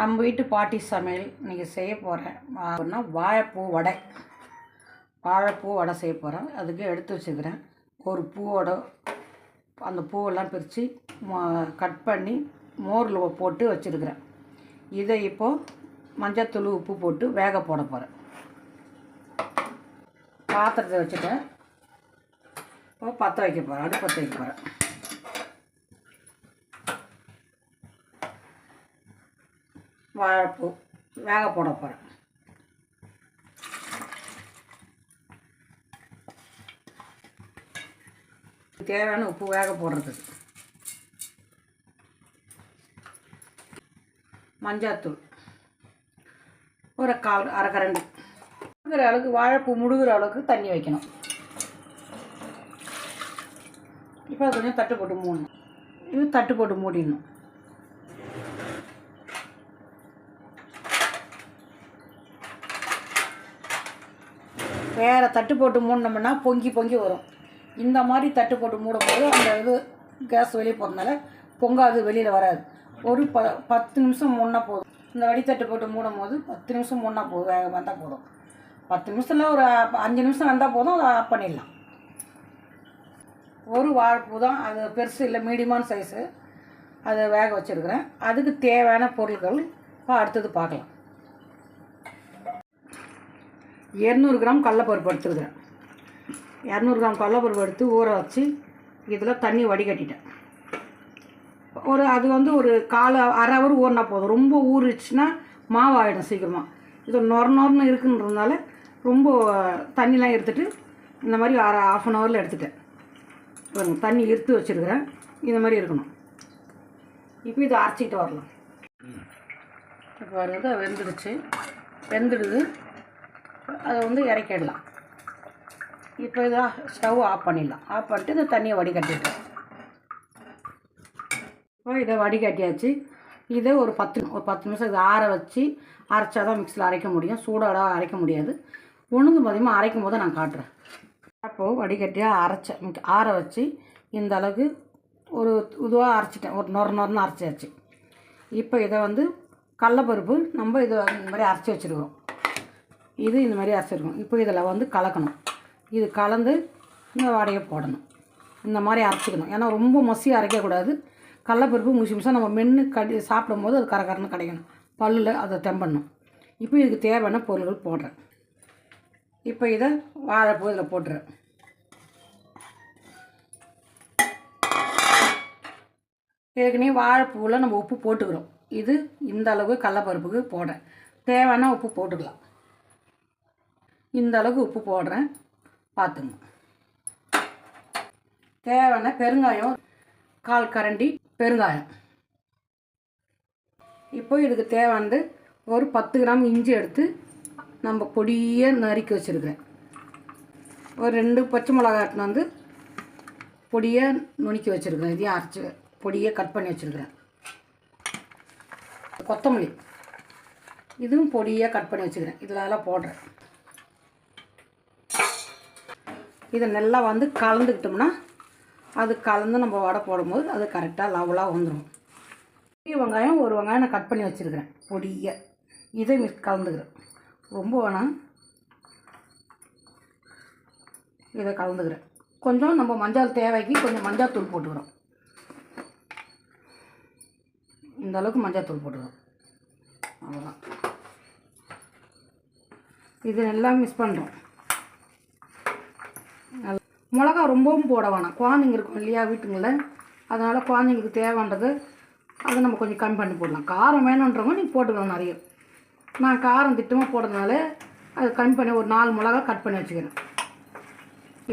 நம்ம வீட்டு பாட்டி சமையல் இன்றைக்கி செய்ய போகிறேன் அப்படின்னா வாழைப்பூ வடை. வாழைப்பூ வடை செய்ய போகிறேன் அதுக்கு எடுத்து வச்சுக்கிறேன். ஒரு பூவோட அந்த பூவெல்லாம் பிரித்து கட் பண்ணி மோரில் போட்டு வச்சுருக்கிறேன். இதை இப்போது மஞ்சத்தூள் உப்பு போட்டு வேக போட போகிறேன் பாத்திரத்தை வச்சுட்டேன். இப்போ பற்ற வைக்க போகிறேன் அடுப்பு பற்ற வைக்க போகிறேன் வாழைப்பூ வேக போட போகிறேன் தேவையான உப்பு வேக போடுறதுக்கு மஞ்சாத்தூள் ஒரு கால் அரை கரண்டி. முழுகிற அளவுக்கு வாழைப்பூ முழுகிற அளவுக்கு தண்ணி வைக்கணும். இப்போ கொஞ்சம் தட்டு போட்டு மூடணும். இது தட்டு போட்டு மூடிடணும். வேறு தட்டு போட்டு மூடினோம்னா பொங்கி பொங்கி வரும். இந்த மாதிரி தட்டு போட்டு மூடும்போது அந்த இது கேஸ் வெளியே போகிறதுனால பொங்காது வெளியில் வராது. ஒரு ப பத்து நிமிஷம் முன்னா போதும். இந்த வடித்தட்டு போட்டு மூடும் போது பத்து நிமிஷம் முன்னா போதும் வேக வந்தால் போதும். பத்து நிமிஷத்தில் ஒரு அஞ்சு நிமிஷம் வந்தால் போதும் அதை ஆஃப் பண்ணிடலாம். ஒரு வாழைப்பூ தான் அது பெருசு இல்லை மீடியமான சைஸு அதை வேக வச்சுருக்குறேன். அதுக்கு தேவையான பொருட்கள் இப்போ அடுத்தது பார்க்கலாம். இரநூறு கிராம் கடலப்பருப்பு எடுத்துருக்குறேன். இரநூறு கிராம் கடலப்பருப்பு எடுத்து ஊற வச்சு இதில் தண்ணி வடிகட்டிட்டேன். ஒரு அது வந்து ஒரு காலை அரை ஹவர் ஊறினா போதும். ரொம்ப ஊறிச்சுன்னா மாவு ஆகிடும் சீக்கிரமாக இது நொர நொரன்னு இருக்குன்றதுனால ரொம்ப தண்ணிலாம் எடுத்துட்டு இந்த மாதிரி அரை ஆஃப் அன் ஹவரில் எடுத்துட்டேன். பாருங்க தண்ணி இருத்து வச்சுருக்கிறேன். இந்த மாதிரி இருக்கணும். இப்போ இதை அரைச்சிட்டு வரலாம். இப்போ வெந்துடுச்சு. வெந்துடுது. அதை வந்து இறக்கிடலாம். இப்போ இதாக ஸ்டவ் ஆஃப் பண்ணிடலாம். ஆஃப் பண்ணிட்டு இந்த தண்ணியை வடிகட்டிடலாம். இப்போ இதை வடிகட்டியாச்சு. இதை ஒரு பத்து ஒரு பத்து நிமிஷம் இதை ஆற வச்சு அரைச்சா தான் மிக்சியில் அரைக்க முடியும். சூடாட அரைக்க முடியாது. உளுந்து மதியமாக அரைக்கும் போது நான் காட்டுறேன். அப்போது வடிகட்டியாக அரைச்ச ஆற வச்சு இந்த அளவுக்கு ஒரு இதுவாக அரைச்சிட்டேன். ஒரு நொர நொரன்னு அரைச்சாச்சு. இப்போ இதை வந்து கடலப்பருப்பு நம்ம இதை இந்த மாதிரி அரைச்சி வச்சுருக்கிறோம். இது இந்த மாதிரி அரைச்சிருக்கணும் இப்போ இதில் வந்து கலக்கணும். இது கலந்து இந்த வாடையை போடணும். இந்த மாதிரி அரைச்சிக்கணும். ஏன்னா ரொம்ப மொசியாக அரைக்கக்கூடாது. கடலப்பருப்பு முசி முசாக நம்ம மென்று கடி சாப்பிடும்போது அது கரகரன்னு கிடைக்கணும். பல்லில் அதை தெம்பணும். இப்போ இதுக்கு தேவையான பொருள்கள் போடுறேன். இப்போ இதை வாழைப்பூ இதில் போட்டுறேன். ஏற்கனவே வாழைப்பூவில் நம்ம உப்பு போட்டுக்கிறோம். இது இந்த அளவுக்கு கடலப்பருப்புக்கு போடுறேன். தேவையான உப்பு போட்டுக்கலாம். இந்த அளவுக்கு உப்பு போடுறேன். பார்த்துங்க. தேவையான பெருங்காயம் கால் கரண்டி பெருங்காயம். இப்போ இதுக்கு தேவையானது ஒரு பத்து கிராம் இஞ்சி எடுத்து நம்ம பொடியை நறுக்கி வச்சுருக்கிறேன். ஒரு ரெண்டு பச்சை மிளகா வந்து பொடியை நுணுக்கி வச்சுருக்கிறேன். இதையும் அரைச்சி பொடியை கட் பண்ணி வச்சுருக்கிறேன். கொத்தமல்லி. இதுவும் பொடியாக கட் பண்ணி வச்சுக்கிறேன் இதில் அதெல்லாம் போடுறேன். இதை நல்லா வந்து கலந்துக்கிட்டோம்னா அது கலந்து நம்ம வடை போடும்போது அது கரெக்டாக லவலாக வந்துடும் பெரிய வெங்காயம் ஒரு வெங்காயம் நான் கட் பண்ணி வச்சுருக்கிறேன். பொடியை. இதை மிஸ் கலந்துக்கிறேன். ரொம்ப வேணாம். இதை கலந்துக்கிறேன். கொஞ்சம் நம்ம மஞ்சள் தேவைக்கு கொஞ்சம் மஞ்சள் தூள் போட்டுக்கிறோம். இந்த அளவுக்கு மஞ்சள் தூள் போட்டுக்கிறோம். அவ்வளோதான் இது எல்லாம் மிஸ் பண்ணுறோம் மிளகா ரொம்பவும் போட வேணாம் குழந்தைங்க இருக்கும் இல்லையா வீட்டுங்களில்? அதனால் குழந்தைங்களுக்கு தேவைன்றது அதை நம்ம கொஞ்சம் கம்மி பண்ணி போடலாம். காரம் வேணுன்றவங்க நீங்கள் போட்டுக்கலாம் நிறைய. நான் காரம் திட்டமாக போடுறதுனால அது கம்மி பண்ணி ஒரு நாலு மிளகா கட் பண்ணி வச்சுக்கிறேன்.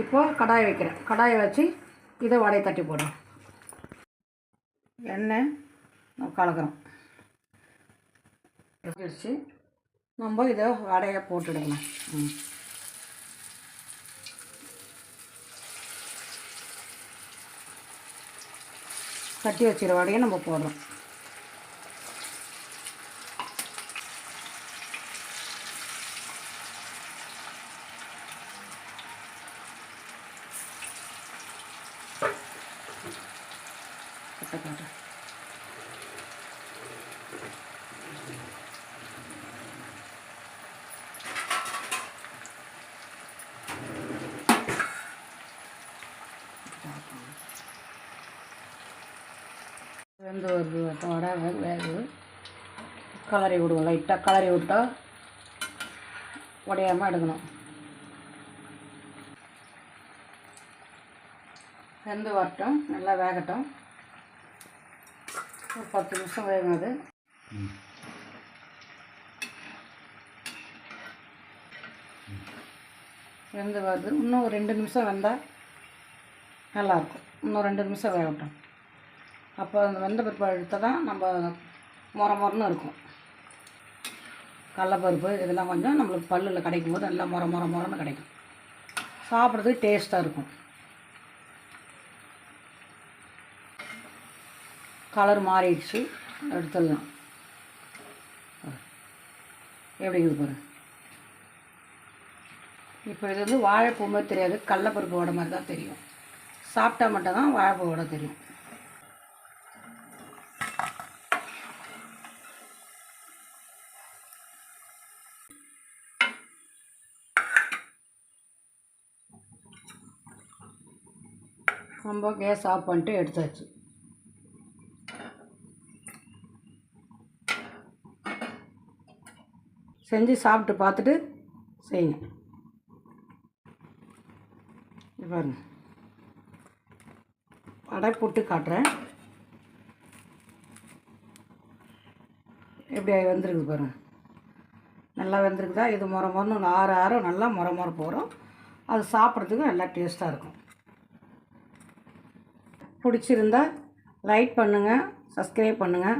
இப்போது கடாயை வைக்கிறேன். கடாயை வச்சு இதை வடையை தட்டி போடுறோம் எண்ணெய் நம்ம கலக்கிறோம். வச்சு நம்ம இதை வடையை போட்டுடலாம் ம். கட்டி வச்சிட வடையை நம்ம போடுறோம் கட்ட காட்டுறேன் இந்த ஒரு வடை வேக கலரி விடுவோம் லைட்டாக கலரி விட்டா உடையாமல் எடுக்கணும் வெந்து வரட்டும் நல்லா வேகட்டும் ஒரு பத்து நிமிஷம் வேகும் அது வெந்து வருது இன்னும் ஒரு ரெண்டு நிமிஷம் வெந்தால் நல்லாயிருக்கும் இன்னும் ரெண்டு நிமிஷம் வேகட்டும் அப்போ அந்த வெந்த பருப்பு எடுத்தால் தான் நம்ம முற முறன்னு இருக்கும். கடலப்பருப்பு இதெல்லாம் கொஞ்சம் நம்மளுக்கு பல்லில் கிடைக்கும் போது நல்லா முற முற முறன்னு கிடைக்கும். சாப்பிட்றதுக்கு டேஸ்ட்டாக இருக்கும். கலர் மாறிடுச்சு. எடுத்துடலாம். எப்படி பாரு. இப்போ இது வந்து வாழைப்பூ மாதிரி தெரியாது. கடலப்பருப்பு வடை மாதிரி தான் தெரியும். சாப்பிட்டா மட்டும் தான் வாழைப்பூ வடை தெரியும். நம்ம கேஸ் ஆஃப் பண்ணிட்டு எடுத்தாச்சு. செஞ்சு சாப்பிட்டு பார்த்துட்டு செய்யுங்க. பாருங்க. வடை போட்டு காட்டுறேன். எப்படி வெந்திருக்குது பாருங்க. நல்லா வெந்திருக்குதா? இது முறை முறன்னு ஆறு ஆறு நல்லா முறை முறை போகிறோம் அது சாப்பிட்றதுக்கு நல்லா டேஸ்ட்டாக இருக்கும். பிடிச்சிருந்தா லைக் பண்ணுங்கள் சப்ஸ்கிரைப் பண்ணுங்கள்